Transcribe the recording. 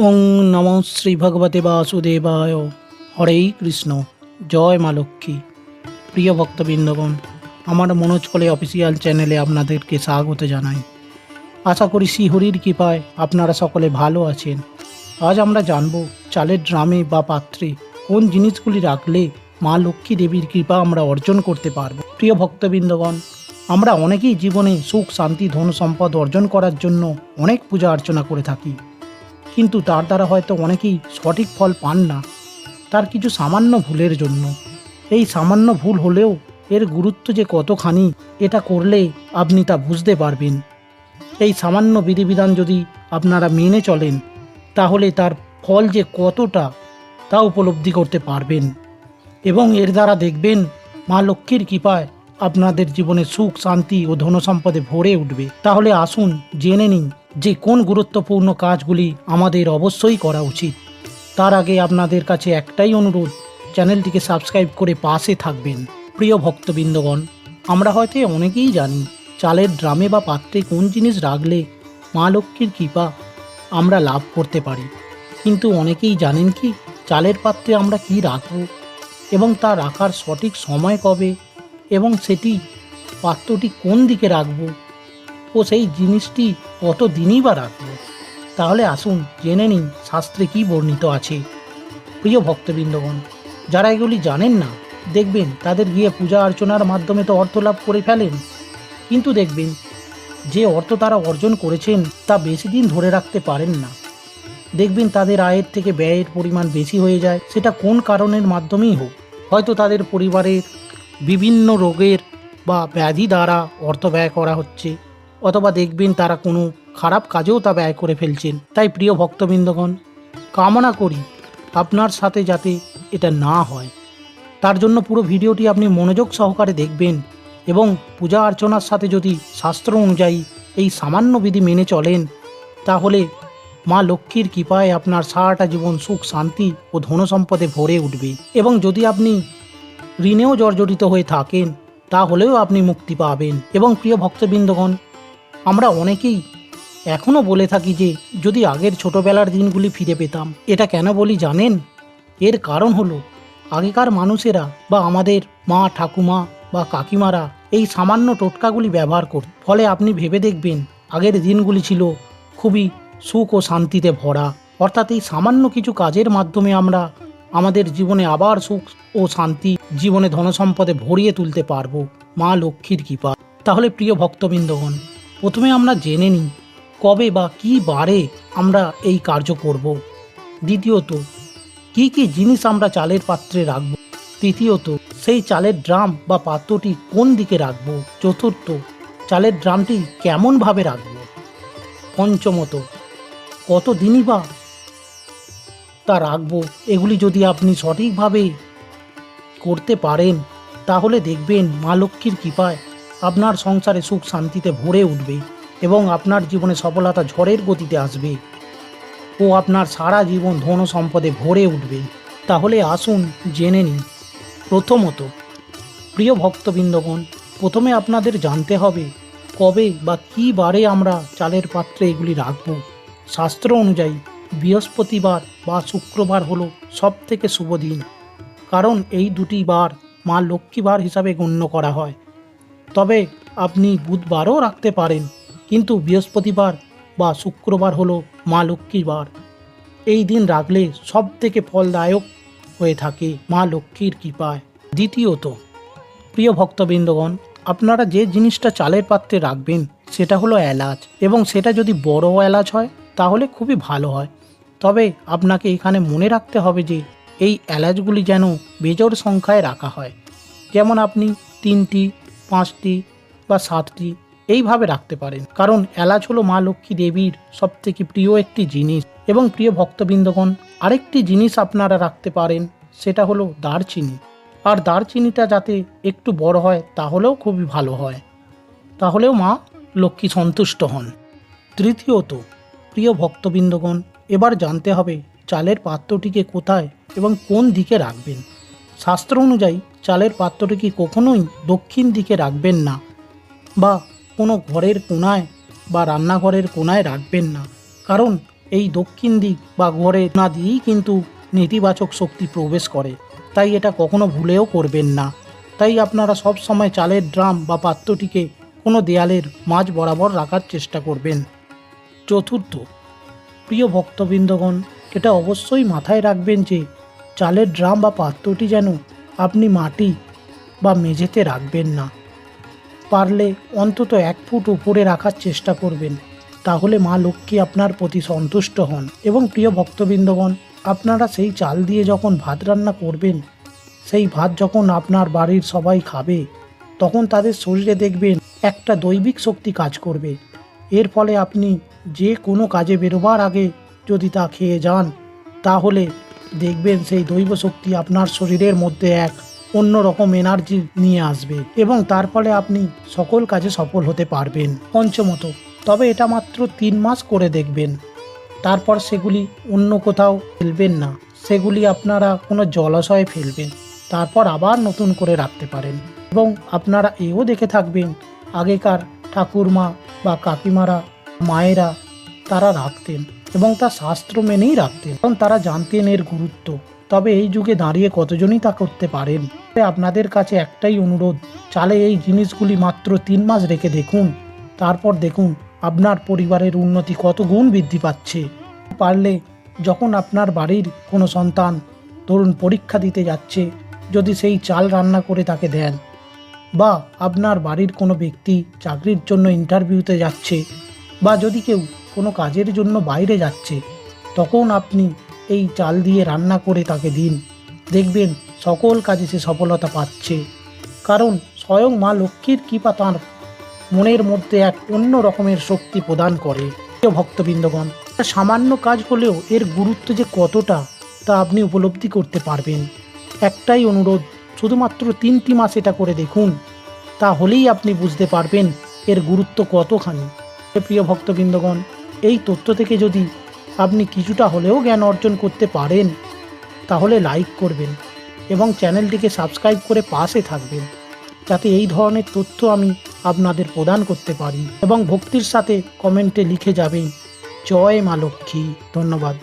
ওং নম শ্রী ভগবতে বাসুদেবায়। হরেই কৃষ্ণ। জয় মা লক্ষ্মী। প্রিয় ভক্তবৃন্দগণ, আমার মনোজ কলে অফিসিয়াল চ্যানেলে আপনাদেরকে স্বাগত জানাই। আশা করি শ্রীহরির কৃপায় আপনারা সকলে ভালো আছেন। আজ আমরা জানব চালের ড্রামে বা পাত্রে কোন জিনিসগুলি রাখলে মা লক্ষ্মী দেবীর কৃপা আমরা অর্জন করতে পারব। প্রিয় ভক্তবৃন্দগণ, আমরা অনেকেই জীবনে সুখ, শান্তি, ধন সম্পদ অর্জন করার জন্য অনেক পূজা অর্চনা করে থাকি। কিন্তু তার দ্বারা হয়তো অনেকেই সঠিক ফল পান না। তার কিছু সামান্য ভুলের জন্য। এই সামান্য ভুল হলেও এর গুরুত্ব যে কতখানি, এটা করলে আপনি তা বুঝতে পারবেন। এই সামান্য বিধিবিধান যদি আপনারা মেনে চলেন, তাহলে তার ফল যে কতটা, তা উপলব্ধি করতে পারবেন। এবং এর দ্বারা দেখবেন মা লক্ষ্মীর কৃপায় আপনাদের জীবনে সুখ, শান্তি ও ধনসম্পদে ভরে উঠবে। তাহলে আসুন জেনে নিন যে কোন গুরুত্বপূর্ণ কাজগুলি আমাদের অবশ্যই করা উচিত। তার আগে আপনাদের কাছে একটাই অনুরোধ, চ্যানেলটিকে সাবস্ক্রাইব করে পাশে থাকবেন, প্রিয় ভক্তবৃন্দগণ। আমরা হয়তো অনেকেই জানি, চালের ড্রামে বা পাত্রে কোন জিনিস রাখলে মা লক্ষ্মীর কৃপা আমরা লাভ করতে পারি। কিন্তু অনেকেই জানেন কি, চালের পাত্রে আমরা কি রাখব এবং তা রাখার সঠিক সময় কবে এবং সেটি পাত্রটি কোন দিকে রাখব ও সেই জিনিসটি কত দিনই বা রাখব? তাহলে আসুন, জেনে নিন শাস্ত্রে কি বর্ণিত আছে। প্রিয় ভক্তবৃন্দগণ, যারা এগুলি জানেন না, দেখবেন তাদের গিয়ে পূজা অর্চনার মাধ্যমে তো অর্থ লাভ করে ফেলেন। কিন্তু দেখবেন, যে অর্থ তারা অর্জন করেছেন তা বেশি দিন ধরে রাখতে পারেন না। দেখবেন তাদের আয়ের থেকে ব্যয়ের পরিমাণ বেশি হয়ে যায়, সেটা কোন কারণের মাধ্যমেই হোক। হয়তো তাদের পরিবারের বিভিন্ন রোগের বা ব্যাধি দ্বারা অর্থ ব্যয় করা হচ্ছে। অথবা দেখবেন তারা কোনো খারাপ কাজেও তা ব্যয় করে ফেলছেন। তাই প্রিয় ভক্তবৃন্দগণ, কামনা করি আপনার সাথে যাতে এটা না হয়। তার জন্য পুরো ভিডিওটি আপনি মনোযোগ সহকারে দেখবেন এবং পূজা অর্চনার সাথে যদি শাস্ত্র অনুযায়ী এই সামান্য বিধি মেনে চলেন, তাহলে মা লক্ষ্মীর কৃপায় আপনার সারাটা জীবন সুখ, শান্তি ও ধনসম্পদে ভরে উঠবে। এবং যদি আপনি ঋণেও জর্জরিত হয়ে থাকেন, তাহলেও আপনি মুক্তি পাবেন। এবং প্রিয় ভক্তবৃন্দগণ আমরা অনেকেই এখনও বলে থাকি যে, যদি আগের ছোটবেলার দিনগুলি ফিরে পেতাম, এটা কেন বলি জানেন? এর কারণ হলো, আগেকার মানুষেরা বা আমাদের মা, ঠাকুমা বা কাকিমারা এই সামান্য টোটকাগুলি ব্যবহার করত ফলে আপনি ভেবে দেখবেন, আগের দিনগুলি ছিল খুবই সুখ ও শান্তিতে ভরা। অর্থাৎ এই সামান্য কিছু কাজের মাধ্যমে আমরা আমাদের জীবনে আবার সুখ ও শান্তি, জীবনে ধনসম্পদে ভরিয়ে তুলতে পারব। মা লক্ষ্মীর কৃপা। তাহলে প্রিয় ভক্তবৃন্দগণ প্রথমে আমরা জেনে নিই কবে বা কি বারে আমরা এই কার্য করব। দ্বিতীয়ত, কি কি জিনিস আমরা চালের পাত্রে রাখব। তৃতীয়ত, সেই চালের ড্রাম বা পাত্রটি কোন দিকে রাখব। চতুর্থ, চালের ড্রামটি কেমনভাবে রাখব। পঞ্চমত, কত দিনই বা তা রাখব, এগুলি যদি আপনি সঠিকভাবে করতে পারেন, তাহলে দেখবেন মা লক্ষ্মীর কৃপায় আপনার সংসারে সুখ শান্তিতে ভরে উঠবে এবং আপনার জীবনে সফলতা ঝড়ের গতিতে আসবে ও আপনার সারা জীবন ধন সম্পদে ভরে উঠবে। তাহলে আসুন জেনে নিন। প্রথমত, প্রিয় ভক্তবৃন্দগণ, প্রথমে আপনাদের জানতে হবে কবে বা কী বারে আমরা চালের পাত্রে এগুলি রাখব। শাস্ত্র অনুযায়ী বৃহস্পতিবার বা শুক্রবার হলো সব থেকে শুভ দিন। কারণ এই দুটি বার মা লক্ষ্মীবার হিসাবে গণ্য করা হয়। তবে আপনি বুধবারও রাখতে পারেন, কিন্তু বৃহস্পতিবার বা শুক্রবার হলো মা লক্ষ্মীর বার। এই দিন রাখলে সব থেকে ফলদায়ক হয়ে থাকে মা লক্ষ্মীর কৃপায়। দ্বিতীয়ত, প্রিয় ভক্তবৃন্দগণ, আপনারা যে জিনিসটা চালের পাত্রে রাখবেন, সেটা হলো এলাচ। এবং সেটা যদি বড় এলাচ হয়, তাহলে খুবই ভালো হয়। তবে আপনাকে এখানে মনে রাখতে হবে যে, এই এলাচগুলি যেন বেজোর সংখ্যায় রাখা হয়। যেমন আপনি তিনটি পাঁচটি বা সাতটি এইভাবে রাখতে পারেন। কারণ এলাচ হলো মা লক্ষ্মী দেবীর সবথেকে প্রিয় একটি জিনিস এবং প্রিয় ভক্তবৃন্দগণ, আরেকটি জিনিস আপনারা রাখতে পারেন, সেটা হলো দারচিনি। আর দারচিনিটা যাতে একটু বড় হয় তাহলেও খুবই ভালো হয়। তাহলেও মা লক্ষ্মী সন্তুষ্ট হন। তৃতীয়ত, প্রিয় ভক্তবৃন্দগণ, এবার জানতে হবে চালের পাত্রটিকে কোথায় এবং কোন দিকে রাখবেন। শাস্ত্র অনুযায়ী চালের পাত্রটিকে কখনোই দক্ষিণ দিকে রাখবেন না? বা কোনো ঘরের কোনায় বা রান্নাঘরের কোনায় রাখবেন না? কারণ এই দক্ষিণ দিক বা ঘরে না দিয়েই কিন্তু নেতিবাচক শক্তি প্রবেশ করে। তাই এটা কখনো ভুলেও করবেন না। তাই আপনারা সব সময় চালের ড্রাম বা পাত্রটিকে কোনো দেয়ালের মাঝ বরাবর রাখার চেষ্টা করবেন। চতুর্থ, প্রিয় ভক্তবৃন্দগণ, এটা অবশ্যই মাথায় রাখবেন যে চালের ড্রাম বা পাত্রটি যেন আপনি মাটি বা মেঝেতে রাখবেন না। পারলে অন্তত এক ফুট উপরে রাখার চেষ্টা করবেন, তাহলে মা লক্ষ্মী আপনার প্রতি সন্তুষ্ট হন এবং প্রিয় ভক্তবৃন্দগণ, আপনারা সেই চাল দিয়ে যখন ভাত রান্না করবেন, সেই ভাত যখন আপনার বাড়ির সবাই খাবে, তখন তাদের শরীরে দেখবেন একটা দৈবিক শক্তি কাজ করবে। এর ফলে আপনি যে কোনো কাজে বেরোবার আগে যদি তা খেয়ে যান, তাহলে দেখবেন সেই দৈব শক্তি আপনার শরীরের মধ্যে এক অন্যরকম এনার্জি নিয়ে আসবে এবং তার ফলে আপনি সকল কাজে সফল হতে পারবেন পঞ্চমত। তবে এটা মাত্র তিন মাস করে দেখবেন। তারপর সেগুলি অন্য কোথাও ফেলবেন না। সেগুলি আপনারা কোনো জলাশয়ে ফেলবেন। তারপর আবার নতুন করে রাখতে পারেন। এবং আপনারা এও দেখে থাকবেন, আগেকার ঠাকুরমা বা কাকিমারা, মায়েরা তারা রাখতেন। এবং তা শাস্ত্র মেনেই রাখতেন। এবং তারা জানতেন এর গুরুত্ব। তবে এই যুগে দাঁড়িয়ে কতজনই তা করতে পারেন? আপনাদের কাছে একটাই অনুরোধ, চালে এই জিনিসগুলি মাত্র তিন মাস রেখে দেখুন। তারপর দেখুন আপনার পরিবারের উন্নতি কত গুণ বৃদ্ধি পাচ্ছে। পারলে যখন আপনার বাড়ির কোনো সন্তান, ধরুন পরীক্ষা দিতে যাচ্ছে, যদি সেই চাল রান্না করে তাকে দেন বা আপনার বাড়ির কোনো ব্যক্তি চাকরির জন্য ইন্টারভিউতে যাচ্ছে, বা যদি কেউ কোনো কাজের জন্য বাইরে যাচ্ছে, তখন আপনি এই চাল দিয়ে রান্না করে তাকে দিন। দেখবেন সকল কাজে সে সফলতা পাচ্ছে। কারণ স্বয়ং মা লক্ষ্মীর কৃপা তাঁর মনের মধ্যে এক অন্য রকমের শক্তি প্রদান করে। প্রিয় ভক্তবৃন্দগণ সামান্য কাজ হলেও এর গুরুত্ব যে কতটা, তা আপনি উপলব্ধি করতে পারবেন। একটাই অনুরোধ, শুধুমাত্র তিনটি মাস এটা করে দেখুন তাহলেই আপনি বুঝতে পারবেন এর গুরুত্ব কতখানি। প্রিয় ভক্তবৃন্দগণ এই তথ্য থেকে যদি আপনি কিছুটা হলেও জ্ঞান অর্জন করতে পারেন, তাহলে লাইক করবেন এবং চ্যানেলটিকে সাবস্ক্রাইব করে পাশে থাকবেন। যাতে এই ধরনের তথ্য আমি আপনাদের প্রদান করতে পারি এবং ভক্তির সাথে কমেন্টে লিখে যাবেন, জয় মা লক্ষ্মী। ধন্যবাদ।